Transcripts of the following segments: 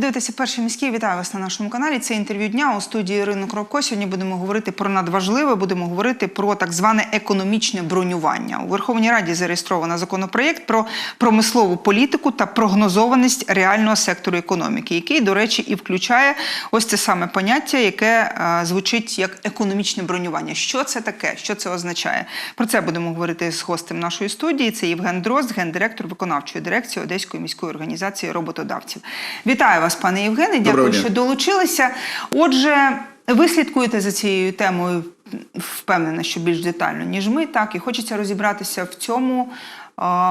Ви дивитеся перший міський. Вітаю вас на нашому каналі. Це інтерв'ю дня у студії Ірини Кровко. Сьогодні будемо говорити про надважливе. Будемо говорити про так зване економічне бронювання. У Верховній Раді зареєстровано законопроєкт про промислову політику та прогнозованість реального сектору економіки, який, до речі, і включає ось це саме поняття, яке е, звучить як економічне бронювання. Що це таке? Що це означає? Про це будемо говорити з гостем нашої студії. Це Євген Дрозд, гендиректор виконавчої дирекції Одеської міської організації роботодавців. Вітаю вас, пане Євгене. Дякую, Доброго дня. що долучилися. Отже, ви слідкуєте за цією темою, впевнена, що більш детально, ніж ми, так, і хочеться розібратися в цьому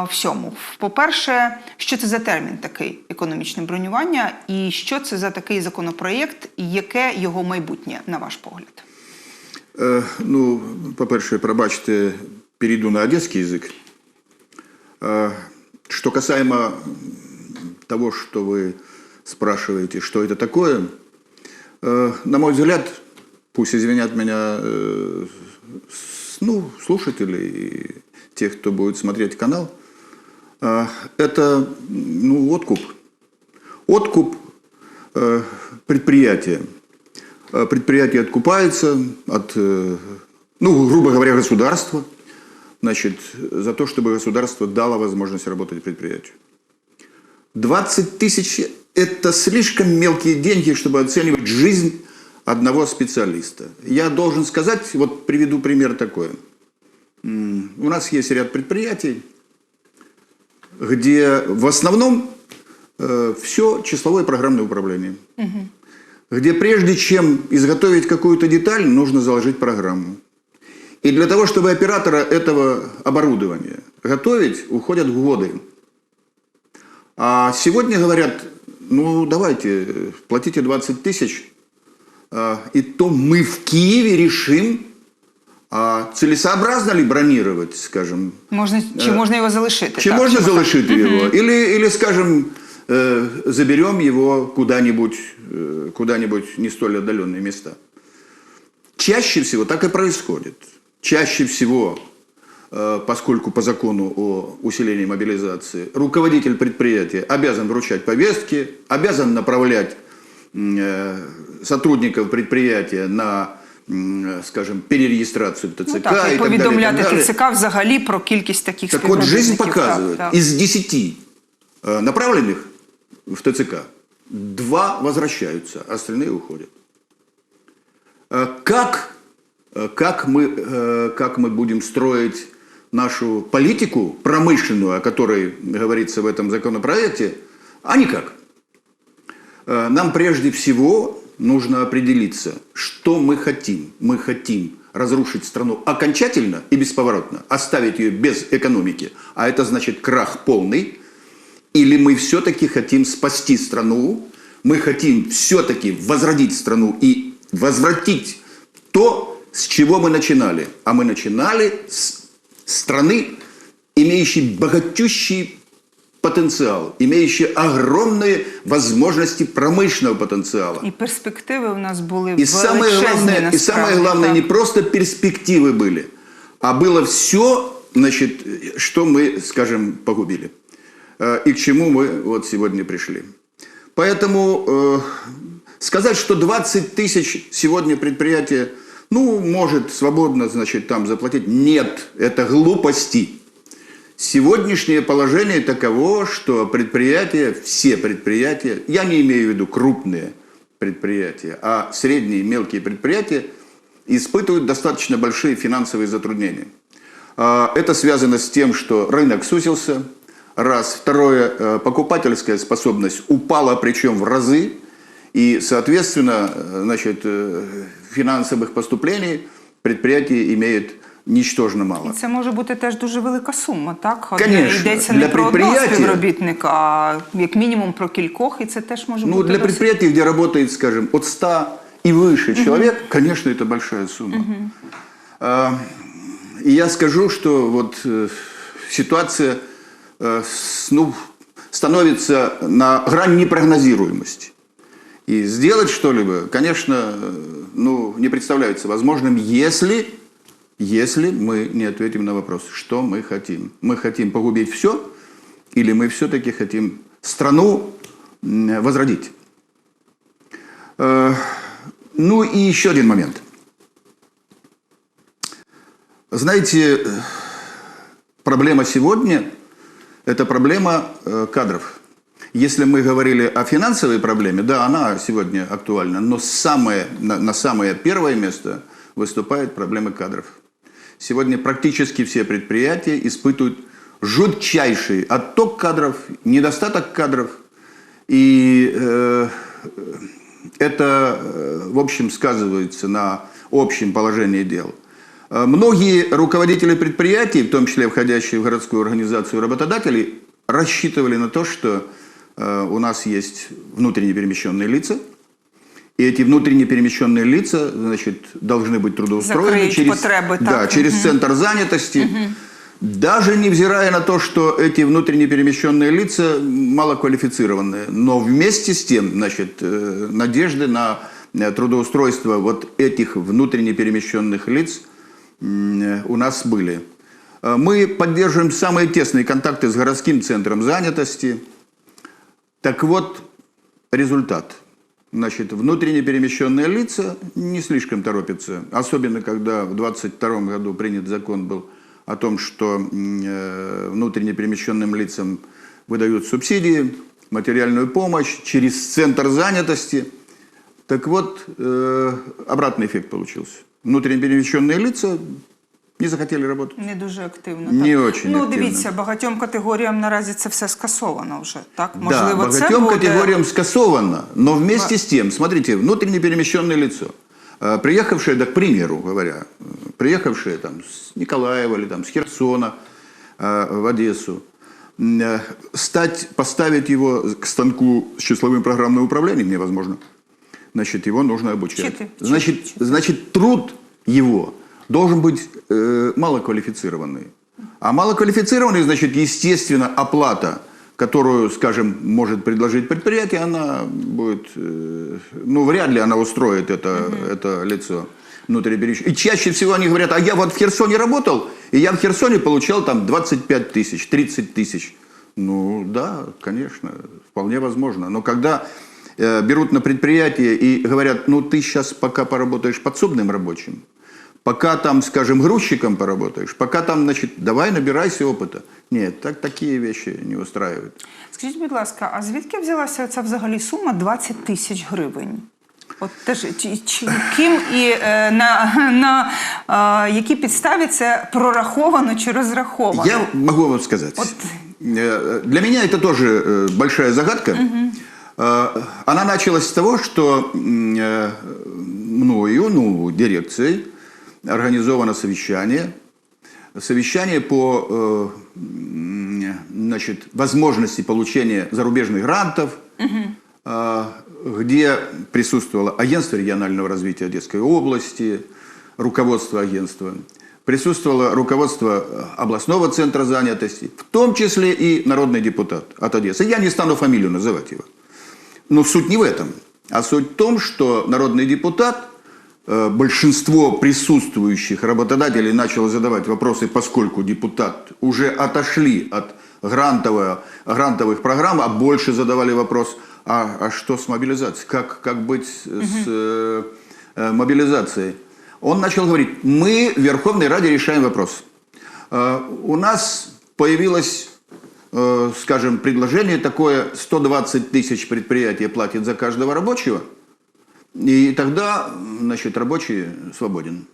всьому. По-перше, що це за термін такий економічне бронювання, і що це за такий законопроєкт, і яке його майбутнє, на ваш погляд? Е, Ну, по-перше, пробачте, перейду на одесский язык. Е, Что касаемо того, что вы спрашиваете, что это такое, э, на мой взгляд, пусть извинят меня э, ну, слушатели и те, кто будет смотреть канал, э, это ну, откуп. Откуп э, предприятия. Предприятие откупается от, ну, грубо говоря, государства, значит, за то, чтобы государство дало возможность работать предприятию. 20 тысяч – это слишком мелкие деньги, чтобы оценивать жизнь одного специалиста. Я должен сказать, вот приведу пример такой. У нас есть ряд предприятий, где в основном все числовое программное управление. Где прежде чем изготовить какую-то деталь, нужно заложить программу. И для того, чтобы оператора этого оборудования готовить, уходят годы. А сегодня говорят, ну давайте, э, платите 20 тысяч, а, и то мы в Киеве решим, а целесообразно ли бронировать, скажем, Можна, чи можна його залишити? Чи так? можно Чи залишить его? Или, или скажем, э, заберем его куда-нибудь, э, куда-нибудь не столь отдаленные места? Чаще всего так и происходит. Чаще всего, э, поскольку по закону о усилении мобилизации, руководитель предприятия обязан вручать повестки, обязан направлять м, э, сотрудников предприятия на, м, э, скажем, перерегистрацию в ТЦК Ну, так, і и так далее, и так повідомляти далее. ТЦК взагалі про кількість таких Так вот, жизнь співробітників. показывает, Так, так. из 10 э, направленных в ТЦК, два возвращаются, а остальные уходят. Э, Как, э, как, мы, э, как мы будем строить нашу политику промышленную, о которой говорится в этом законопроекте, а никак. Э, Нам прежде всего нужно определиться, что мы хотим. Мы хотим разрушить страну окончательно и бесповоротно, оставить ее без экономики, а это значит крах полный, или мы все-таки хотим спасти страну, мы хотим все-таки возродить страну и возвратить то, с чего мы начинали. А мы начинали с страны, имеющей богатющий потенциал, имеющей огромные возможности промышленного потенциала. І перспективи у нас були И самое, величезні, главное, и самое насправді, главное, так. не просто перспективы были, а было все, значит, что мы, скажем, погубили. Э, И к чему мы вот сегодня пришли. Поэтому э, сказать, что 20 тысяч сегодня предприятие, ну, может свободно, значит, там заплатить, нет, это глупости. Сегодняшнее положение таково, что предприятия, все предприятия, я не имею в виду крупные предприятия, а средние и мелкие предприятия испытывают достаточно большие финансовые затруднения. А, Это связано с тем, что рынок сузился, раз. Второе, э, покупательская способность упала, причем в разы, и, соответственно, э, значит, э, финансовых поступлений предприятие имеет ничтожно мало. І це може бути теж дуже велика сума, так? От Конечно. Йдеться Для не про одного предприятия- співробітника, а як мінімум про кількох, і це теж може Ну, бути для досить- предприятий, где работает, скажем, от 100 и выше человек, конечно, это большая сумма. А, И я скажу, что вот э, ситуация э, с- ну, становится на грани непрогнозируемости. И сделать что-либо, конечно, ну, не представляется возможным, если, если мы не ответим на вопрос, что мы хотим. Мы хотим погубить все, или мы все-таки хотим страну возродить. Э, Ну и еще один момент. Знаете, проблема сегодня – это проблема э, кадров. Если мы говорили о финансовой проблеме, да, она сегодня актуальна, но самое, на, на самое первое место выступает проблема кадров. Сегодня практически все предприятия испытывают жутчайший отток кадров, недостаток кадров. И э, это, э, в общем, сказывается на общем положении дел. Э, Многие руководители предприятий, в том числе входящие в городскую организацию работодателей, рассчитывали на то, что у нас есть внутренне перемещенные лица, и эти внутренне перемещенные лица, значит, должны быть трудоустроены Закрыть через, потребы, да, так. через центр занятости. Даже невзирая на то, что эти внутренне перемещенные лица малоквалифицированные, но вместе с тем, значит, э, надежды на э, трудоустройство вот этих внутренне перемещенных лиц э, у нас были. Э, Мы поддерживаем самые тесные контакты с городским центром занятости. Так вот, результат. Значит, внутренне перемещенные лица не слишком торопятся, особенно когда в 22 году принят закон был о том, что э, внутренне перемещенным лицам выдают субсидии, материальную помощь через центр занятости. Так вот, э, обратный эффект получился. Внутренне перемещенные лица не захотели работать. Не дуже активно. Не так. очень Ну, активно. дивіться, багатьом категоріям наразі це все скасовано вже. Так, да, можливо, це богатем буде... категориям скасовано, но вместе с тем, смотрите, внутренне перемещенное лицо, э, приехавшее, да, к примеру говоря, э, приехавшее там с Николаева или там с Херсона э, в Одессу, м, э, стать, поставить его к станку с числовым программным управлением невозможно. Значит, его нужно обучать. Читы, читы, значит, читы. значит, труд его должен быть э, малоквалифицированный. А малоквалифицированный, значит, естественно, оплата, которую, скажем, может предложить предприятие, она будет, э, ну, вряд ли она устроит это, это лицо внутриперемещ- И чаще всего они говорят, а я вот в Херсоне работал, и я в Херсоне получал там 25 тысяч, 30 тысяч. Ну, да, конечно, вполне возможно. Но когда э, берут на предприятие и говорят, ну, ты сейчас пока поработаешь подсобным рабочим, пока там, скажем, грузчиком поработаешь, пока там, значит, давай набирайся опыта. Нет, так, такие вещи не устраивают. Скажіть, будь ласка, а звідки взялася ця взагалі сума 20 тисяч гривень? От теж чи, чи, ким і е, на, на е, якій підставі це прораховано чи розраховано? Я могу вам сказать. Вот. Э, Для меня это тоже э, большая загадка. Э, Она началась с того, что м, э, мною, ну, дирекцией, организовано совещание. Совещание по э, значит, возможности получения зарубежных грантов, э, где присутствовало агентство регионального развития Одесской области, руководство агентства, присутствовало руководство э, областного центра занятости, в том числе и народный депутат от Одессы. Я не стану фамилию называть его. Но суть не в этом, а суть в том, что народный депутат, большинство присутствующих работодателей начало задавать вопросы, поскольку депутат уже отошли от грантового, грантовых программ, а больше задавали вопрос, а, а что с мобилизацией, как, как быть с э, э, мобилизацией. Он начал говорить, мы в Верховной Раде решаем вопрос. Э, У нас появилось э, скажем, предложение такое, 120 тысяч предприятий платит за каждого рабочего, и тогда, значит, рабочий свободен.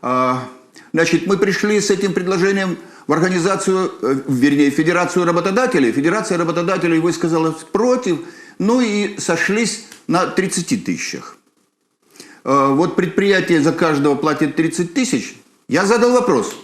А, Значит, мы пришли с этим предложением в организацию, э, вернее, в Федерацию работодателей. Федерация работодателей высказалась против, ну и сошлись на 30 тысячах. Э, Вот предприятие за каждого платит 30 тысяч. Я задал вопрос,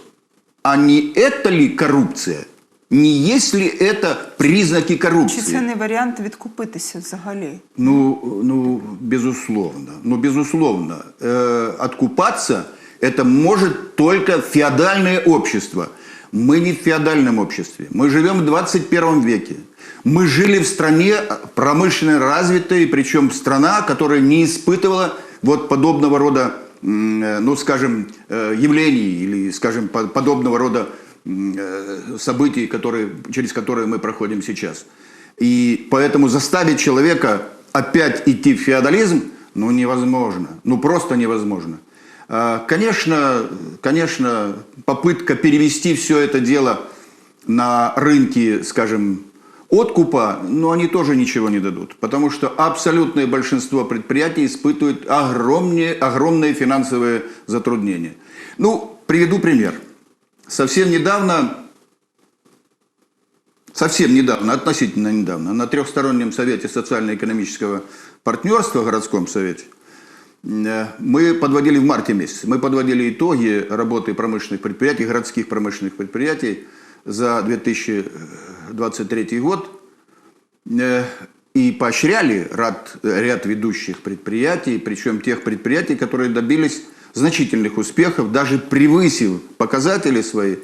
а не это ли коррупция? Не есть ли это признаки Чи коррупции? це не варіант відкупитися взагалі? Ну, ну, безусловно. Ну, безусловно. Э, откупаться это может только феодальное общество. Мы не в феодальном обществе. Мы живем в 21 веке. Мы жили в стране промышленно развитой, причем страна, которая не испытывала вот подобного рода, м, э, ну, скажем, э, явлений или, скажем, по- подобного рода м, э, событий, которые, через которые мы проходим сейчас. И поэтому заставить человека опять идти в феодализм, ну, невозможно. Ну, просто невозможно. А, Конечно, конечно, попытка перевести все это дело на рынки, скажем, откупа, но они тоже ничего не дадут. Потому что абсолютное большинство предприятий испытывают огромные, огромные финансовые затруднения. Ну, приведу пример. Совсем недавно совсем недавно, относительно недавно, на трехстороннем совете социально-экономического партнерства городском совете э, мы подводили в марте месяце, мы подводили итоги работы промышленных предприятий, городских промышленных предприятий за 2023 год э, и поощряли ряд, ряд ведущих предприятий, причем тех предприятий, которые добились значительных успехов, даже превысив показатели свои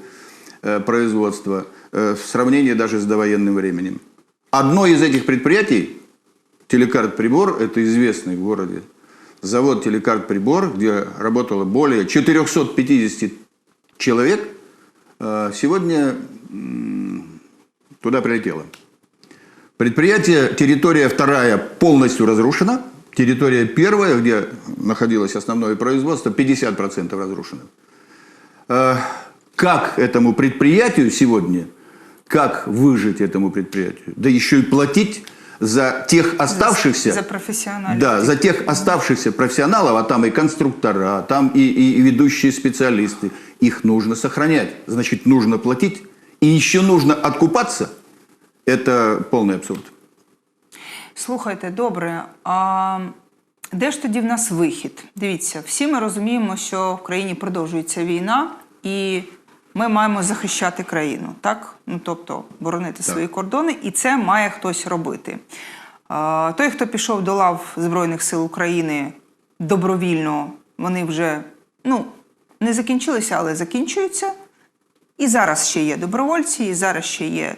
э, производства э, в сравнении даже с довоенным временем. Одно из этих предприятий, Телекарт Прибор, это известный в городе завод Телекарт Прибор, где работало более 450 человек, э, сегодня туда прилетело. Предприятие, территория вторая полностью разрушена, территория первая, где находилось основное производство, 50% разрушена. Э, Как этому предприятию сегодня, как выжить этому предприятию? Да еще и платить за тех оставшихся... За профессионалов. Да, за тех оставшихся профессионалов, а там и конструктора, там и- и ведущие специалисты, их нужно сохранять. Значит, нужно платить. И еще нужно откупаться. Это полный абсурд. Слухайте, добре. А де ж тоді в нас вихід? Дивіться, всі ми розуміємо, що в країні продовжується війна, і ми маємо захищати країну, так? Ну тобто боронити свої кордони, і це має хтось робити. А, той, хто пішов до лав Збройних сил України добровільно, вони вже ну, не закінчилися, але закінчуються. І зараз ще є добровольці, і зараз ще є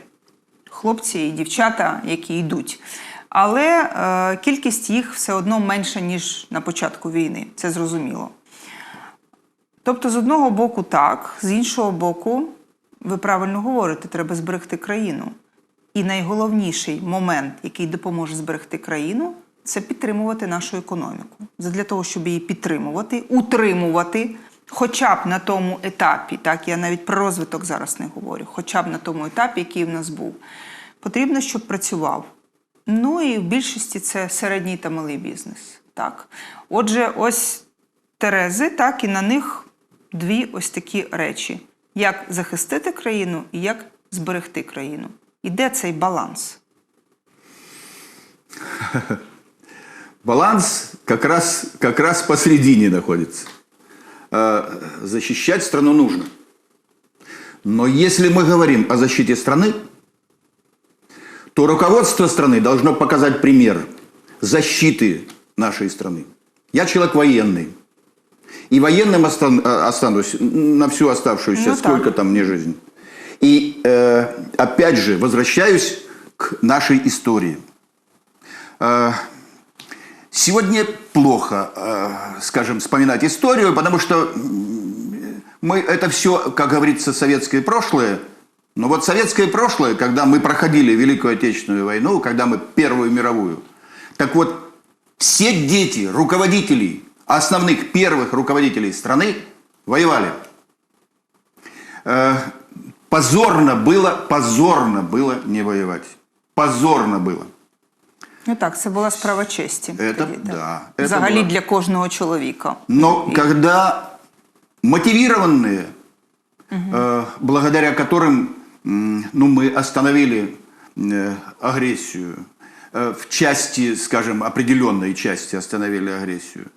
хлопці і дівчата, які йдуть. Але е, кількість їх все одно менша, ніж на початку війни. Це зрозуміло. Тобто, з одного боку, так, з іншого боку, ви правильно говорите, треба зберегти країну. І найголовніший момент, який допоможе зберегти країну, це підтримувати нашу економіку. Для того, щоб її підтримувати, утримувати, хоча б на тому етапі, так я навіть про розвиток зараз не говорю, хоча б на тому етапі, який в нас був, потрібно, щоб працював. Ну і в більшості це середній та малий бізнес. Так. Отже, ось Терези, так, і на них дві ось такі речі: як захистити країну і як зберегти країну. І де цей баланс? Баланс как раз, как раз посередине находится. Э, Защищать страну нужно. Но если мы говорим о защите страны, то руководство страны должно показать пример защиты нашей страны. Я человек военный. И военным э, останусь на всю оставшуюся, Ну так. сколько там мне жизнь. И э, опять же возвращаюсь к нашей истории. Э, Сегодня плохо, э, скажем, вспоминать историю, потому что мы это все, как говорится, советское прошлое. Но вот советское прошлое, когда мы проходили Великую Отечественную войну, когда мы Первую мировую, так вот все дети руководителей, основных первых руководителей страны воевали. Э, Позорно было, позорно было не воевать. Позорно было. Ну так, це була справа честі. Це так. да, це Взагалі була. для кожного чоловіка. Но когда мотивированные, э, благодаря которым м, ну, мы остановили э, агрессию, э, в части, скажем, определенной части остановили агрессию,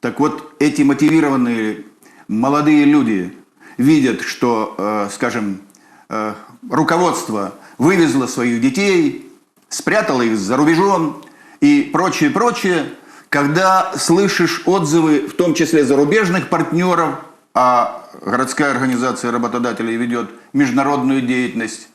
так вот эти мотивированные молодые люди видят, что, э, скажем, руководство вывезло своих детей, спрятало их за рубежом и прочее, прочее, когда слышишь отзывы, в том числе зарубежных партнеров, а городская организация работодателей ведет международную деятельность,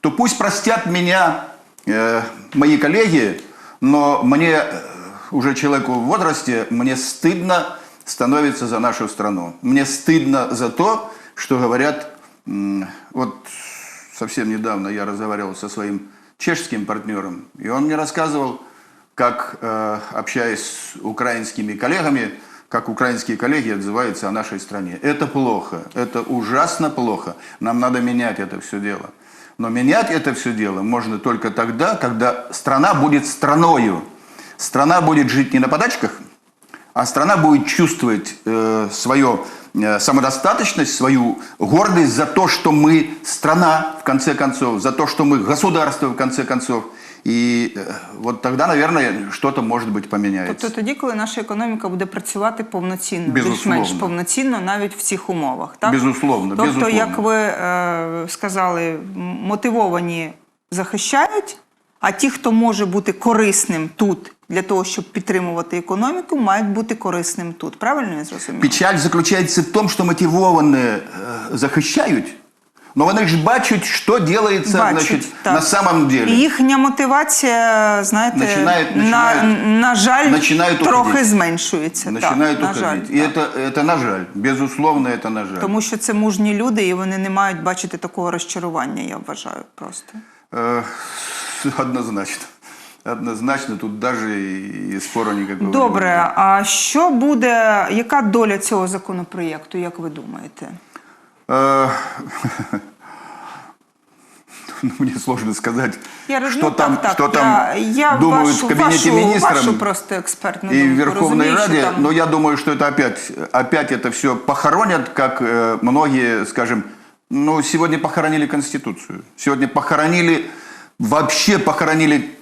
то пусть простят меня э, мои коллеги, но мне, э, уже человеку в возрасте, мне стыдно становится за нашу страну. Мне стыдно за то, что говорят, вот совсем недавно я разговаривал со своим чешским партнером, и он мне рассказывал, как э, общаясь с украинскими коллегами, как украинские коллеги отзываются о нашей стране. Это плохо, это ужасно плохо. Нам надо менять это все дело. Но менять это все дело можно только тогда, когда страна будет страною. Страна будет жить не на подачках, а страна будет чувствовать э, свою э, самодостаточность, свою гордость за то, что мы страна, в конце концов, за то, что мы государство, в конце концов. И э, вот тогда, наверное, что-то, может быть, поменяется. Тобто тоді, коли наша економіка буде працювати повноцінно, Безусловно. більш-менш повноцінно, навіть в цих умовах, так? Безусловно, Тобто, безусловно. як ви е, сказали, м- мотивовані захищають, а ті, хто може бути корисним тут для того, щоб підтримувати економіку, мають бути корисним тут. Правильно я зрозуміла? Печаль заключается в том, что мотивованные э, захищают, но вони ж бачать, що делается Бачать, значить, так. на самом деле. І їхня мотивація, знаєте, Начинають- на, начинають- на жаль, начинають трохи уходити. зменшується. Начинают так, на жаль, уходить. И так. это, это на жаль. Безусловно, это на жаль. Тому що це мужні люди, і вони не мають бачити такого розчарування, я вважаю просто. Э, Однозначно. Однозначно, тут даже и, и спора никакого Добре, а що буде, яка доля цього законопроєкту, як ви думаєте? Э, ну, Мне сложно сказать, Я роз- что там, так, так, что там я, я думают вашу, в кабинете вашу, министров вашу просто и в Верховной Раде. там- Но я думаю, что это опять, опять это все похоронят, как э, многие, скажем, ну, сегодня похоронили Конституцию. Сегодня похоронили, вообще похоронили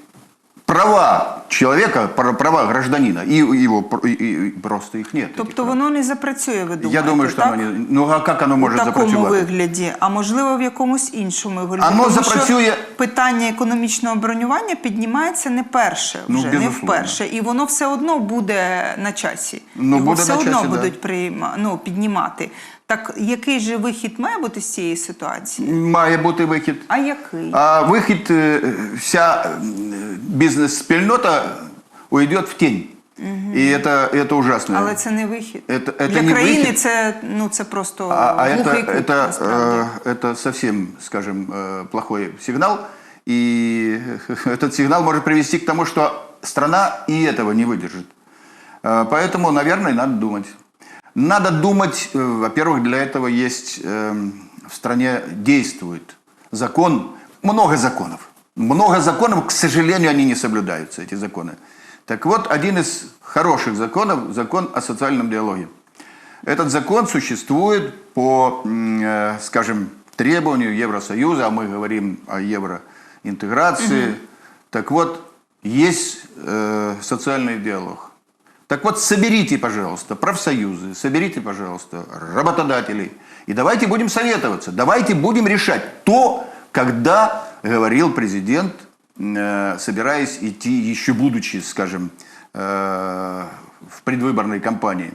права человека, пр- права гражданина. И его пр- и- и просто их нет. Тобто воно не запрацює, ви думаєте, Я думаю, что так? оно не... Ну, а как оно У может такому запрацювати? вигляді, а можливо в якомусь іншому вигляді. Оно Тому запрацює- що питання економічного бронювання піднімається не перше, Ну, вже не вперше, і воно все одно буде на часі. Ну, Його буде все на одно часі, да. будуть прийма, ну, піднімати. Так який же вихід має бути з цієї ситуації? Має бути вихід. А який? А выход, э, вся э, бизнес-спільнота уйдет в тень. И это, это ужасно. Але це не вихід. Это- это Для не країни вихід. це, ну, це просто а а это, глухий кут, это, насправді. э, это совсем, скажем, э, плохой сигнал. И этот сигнал может привести к тому, что страна и этого не выдержит. Э, Поэтому, наверное, надо думать. Надо думать, э, во-первых, для этого есть эм, в стране действует закон, много законов. Много законов, к сожалению, они не соблюдаются, эти законы. Так вот, один из хороших законов – закон о социальном диалоге. Этот закон существует по, э, скажем, требованию Евросоюза, а мы говорим о евроинтеграции. Так вот, есть э, социальный диалог. Так вот, соберите, пожалуйста, профсоюзы, соберите, пожалуйста, работодателей. И давайте будем советоваться, давайте будем решать то, когда говорил президент, э, собираясь идти, еще будучи, скажем, э, в предвыборной кампании,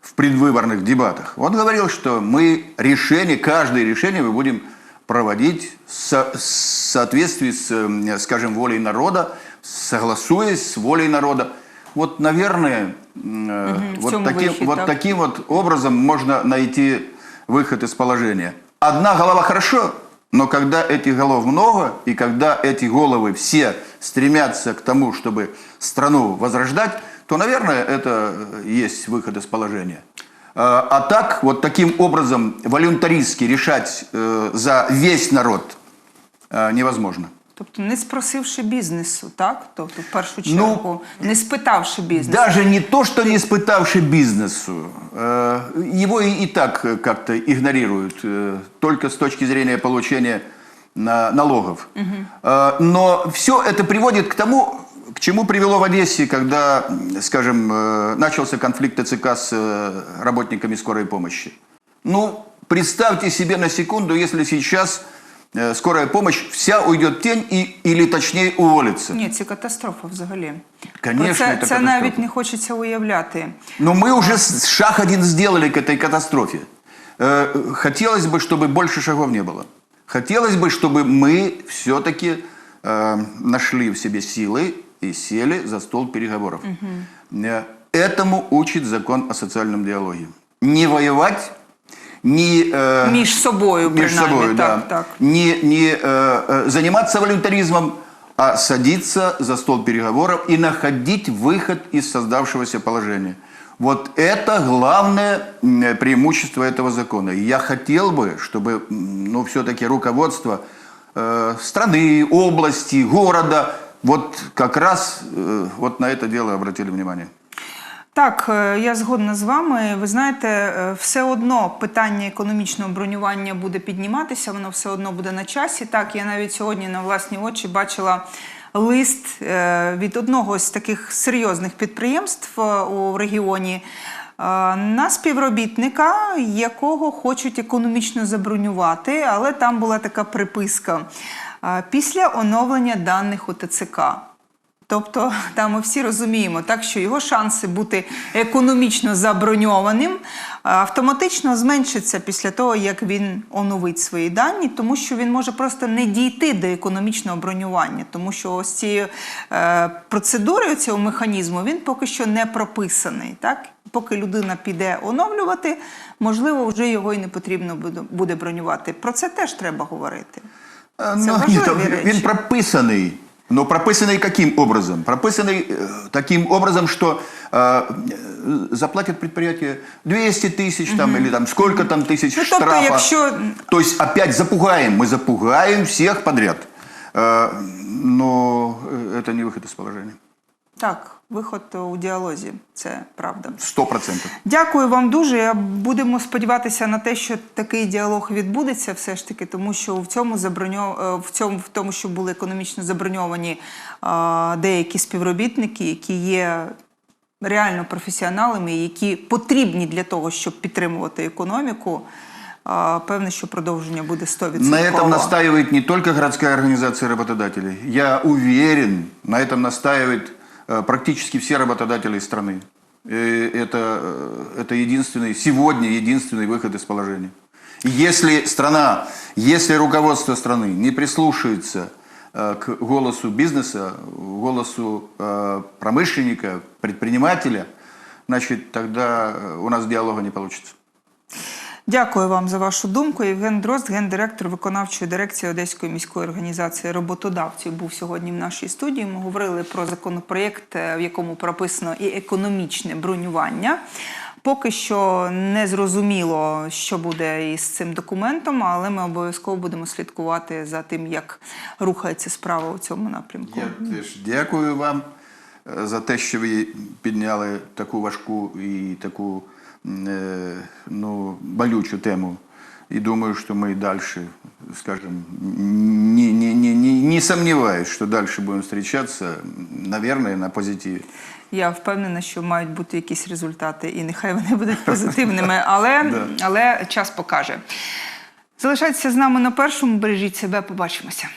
в предвыборных дебатах. Он говорил, что мы решение, каждое решение мы будем проводить в соответствии с, скажем, волей народа, согласуясь с волей народа. Вот, наверное, в вот, таким, вихід, вот так. таким вот образом можно найти выход из положения. Одна голова хорошо, но когда этих голов много, и когда эти головы все стремятся к тому, чтобы страну возрождать, то, наверное, это э, есть выход из положения. А а так, вот таким образом волюнтаристски решать э, за весь народ невозможно. Тобто не спросивши бізнесу, так? Тобто, в першу Ну, чергу, не спитавши бізнесу. Даже не то, что не испытавший бизнесу, его и, и так как-то игнорируют, только с точки зрения получения на- налогов. Э, Но все это приводит к тому, к чему привело в Одессе, когда, скажем, э, начался конфликт ТЦК с э, работниками скорой помощи. Ну, представьте себе на секунду, если сейчас скорая помощь вся уйдет в тень и, или точнее уволится. Ні, це катастрофа взагалі. Конечно, Про це, це це катастрофа. навіть не хочеться уявляти. Но мы уже с- шаг один сделали к этой катастрофе. Э, Хотелось бы, чтобы больше шагов не было. Хотелось бы, чтобы мы все-таки нашли в себе силы и сели за стол переговоров. Э, Этому учит закон о социальном диалоге. Не воевать, не э, Між собою, между принаймні, собой, так, да, так. не, не э, э, заниматься волюнтаризмом, а садиться за стол переговоров и находить выход из создавшегося положения. Вот это главное преимущество этого закона. И я хотел бы, чтобы ну, все-таки руководство э, страны, области, города вот как раз э, вот на это дело обратили внимание. Так, е, я згодна з вами. Ви знаєте, е, все одно питання економічного бронювання буде підніматися, воно все одно буде на часі. Так, я навіть сьогодні на власні очі бачила лист е, від одного з таких серйозних підприємств у регіоні. На співробітника, якого хочуть економічно забронювати, але там була така приписка після оновлення даних у ТЦК. Тобто, там ми всі розуміємо, так що його шанси бути економічно заброньованим е, автоматично зменшаться після того, як він оновить свої дані, тому що він може просто не дійти до економічного бронювання, тому що ось цією е, процедурою цього механізму він поки що не прописаний. Так? Поки людина піде оновлювати, можливо, вже його і не потрібно буде- бронювати. Про це теж треба говорити. Э, Це ну, важливі ні, там речі. Він прописаний. Но прописанный каким образом? Прописанный э, таким образом, что э, э, заплатят предприятие 200 тысяч там, или там сколько там тысяч Ну, тобто, штрафа. якщо То есть опять запугаем, мы запугаем всех подряд. Э, но э, это не выход из положения. Так, виход у діалозі, це правда. Сто процентов. Дякую вам дуже. Я- Будемо сподіватися на те, що такий діалог відбудеться, все ж таки, тому що в цьому заброньо... е, в цьому, в тому, що були економічно заброньовані а, деякі співробітники, які є реально професіоналами, які потрібні для того, щоб підтримувати економіку. А, певне, що продовження буде 100%. На этом настаивает не только городская организация работодателей. Я уверен, на этом настаивают э, практически все работодатели страны. И это, э, это единственный, сегодня единственный выход из положения. Если страна, если руководство страны не прислушается э, к голосу бизнеса, голосу э, промышленника, предпринимателя, значит, тогда э, у нас диалога не получится. Дякую вам за вашу думку. Євген Дрозд, гендиректор виконавчої дирекції Одеської міської організації роботодавців, був сьогодні в нашій студії. Ми говорили про законопроєкт, е, в якому прописано і економічне бронювання. Поки що не зрозуміло, що буде із цим документом, але ми обов'язково будемо слідкувати за тим, як рухається справа у цьому напрямку. Я теж дякую вам е, за те, що ви підняли таку важку і таку ну, болючу тему. І думаю, що ми далі, скажем, не, не, не, не, не сомневаюсь, що далі будемо зустрічатися, наверное, на позитиві. Я впевнена, що мають бути якісь результати, і нехай вони будуть позитивними, але, але час покаже. Залишайтеся з нами на першому, бережіть себе, побачимося.